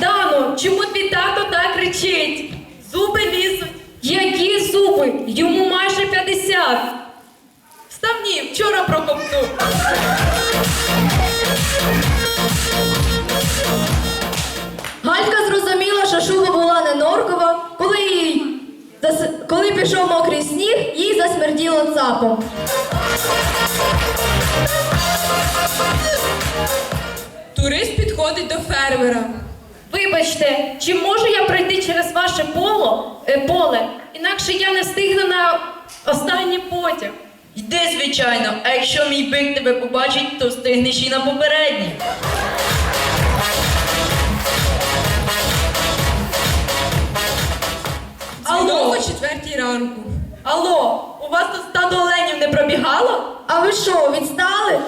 Дано, чому твій тато так кричить? Зуби лізуть. Які зуби? Йому майже 50. Вставні, вчора прокопнув. Галька зрозуміла, що шуба була не норкова, коли їй коли пішов мокрий сніг, їй засмерділо цапом. Турист підходить до фермера. Вибачте, чи можу я пройти через ваше поло, е, поле? Інакше я не встигну на останній потяг. Йди, звичайно, а якщо мій бик тебе побачить, то встигнеш і на попередній. Алло, о четвертій ранку. алло, у вас тут стадо оленів не пробігало? А ви що, відстали?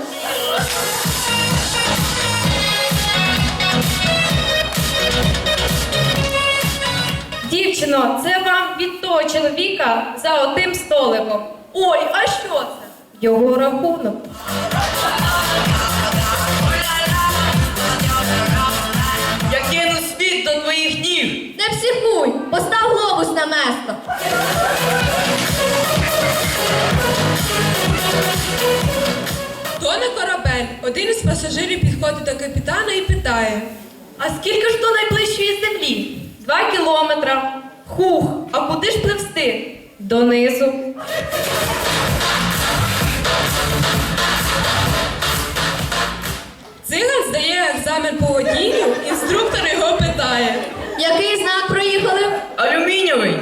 Дівчино, це вам від того чоловіка за отим столиком. Ой, а що це? Його рахунок. Я кину світ до твоїх ніг. Не психуй, постав глобус на место. Тоне корабель. Один із пасажирів підходить до капітана і питає. А скільки ж до найближчої землі? Два кілометра. Хух, а куди ж пливсти? Донизу. Циган здає екзамен по водінню, інструктор його питає. Який знак проїхали? Алюмінієвий.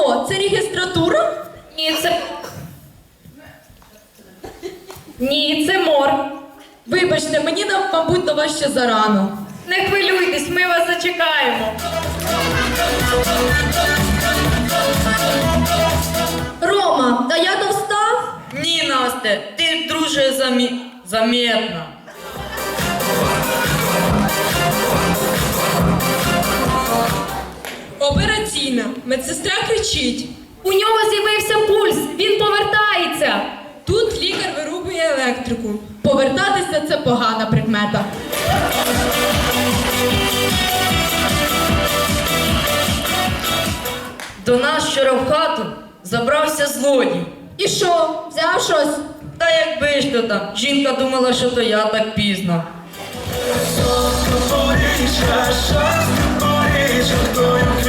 Алло, це регістратура? Ні, це. Ні, це мор. Вибачте, мені нам, мабуть, до вас ще зарано. Не хвилюйтесь, ми вас зачекаємо. Рома, та я то встав? Ні, Насте, ти дуже замі... замітна. Операційна. Медсестра кричить. У нього з'явився пульс, він повертається. Тут лікар вирубує електрику. Повертатися це погана прикмета. До нас вчора в хату забрався злодій. І що, взяв щось? Та якби ж то там, жінка думала, що то я так пізно. Боже,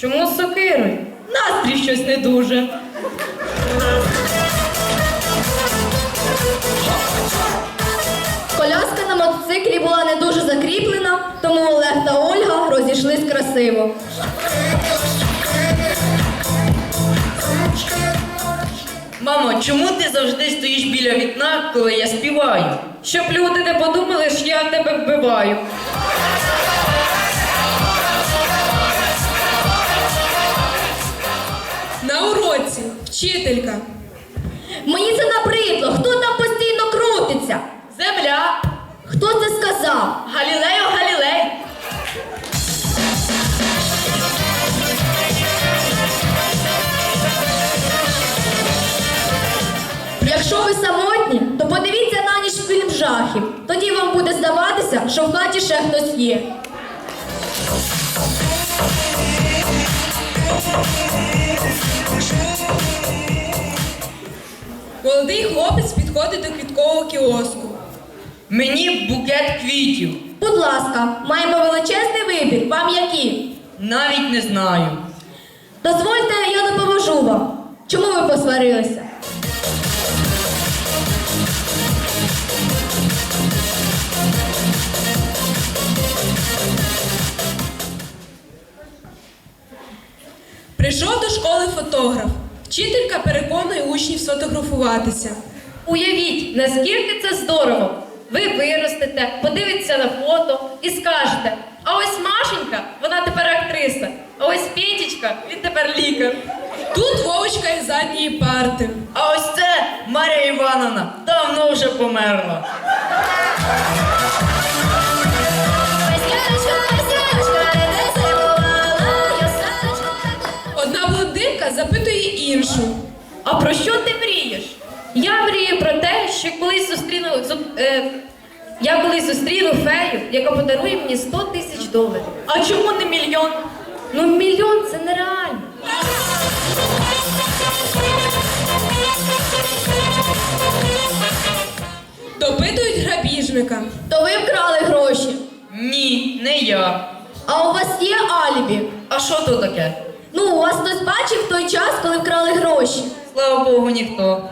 Чому з сокирою? Настрій щось не дуже. Коляска на мотоциклі була не дуже закріплена, тому Олег та Ольга розійшлись красиво. Мамо, чому ти завжди стоїш біля вікна, коли я співаю? Щоб люди не подумали, що я тебе вбиваю. Вчителька. Мені це набридло. Хто там постійно крутиться? Земля. Хто це сказав? Галілео Галілей. Якщо ви самотні, то подивіться на ніч фільм жахів. Тоді вам буде здаватися, що в хаті ще хтось є. Молодий хлопець підходить до квіткового кіоску. Мені букет квітів. Будь ласка, маємо величезний вибір. Вам які? Навіть не знаю. Дозвольте, я допоможу вам. Чому ви посварилися? Фотограф. Вчителька переконує учнів сфотографуватися. Уявіть, наскільки це здорово. Ви виростете, подивитеся на фото і скажете: а ось Машенька, вона тепер актриса, а ось Петічка, він тепер лікар. Тут Вовочка із задньої парти. А ось це Марія Івановна давно вже померла. Запитує іншу. А про що ти мрієш? Я мрію про те, що колись зустріну зу- е, я колись зустріну фею, яка подарує мені 100 тисяч доларів. А чому не мільйон? Ну мільйон це нереально. Допитують грабіжника. То ви вкрали гроші. Ні, не я. А у вас є алібі? А що то таке? Ну, у вас хтось бачив той час, коли вкрали гроші. Слава Богу, ніхто.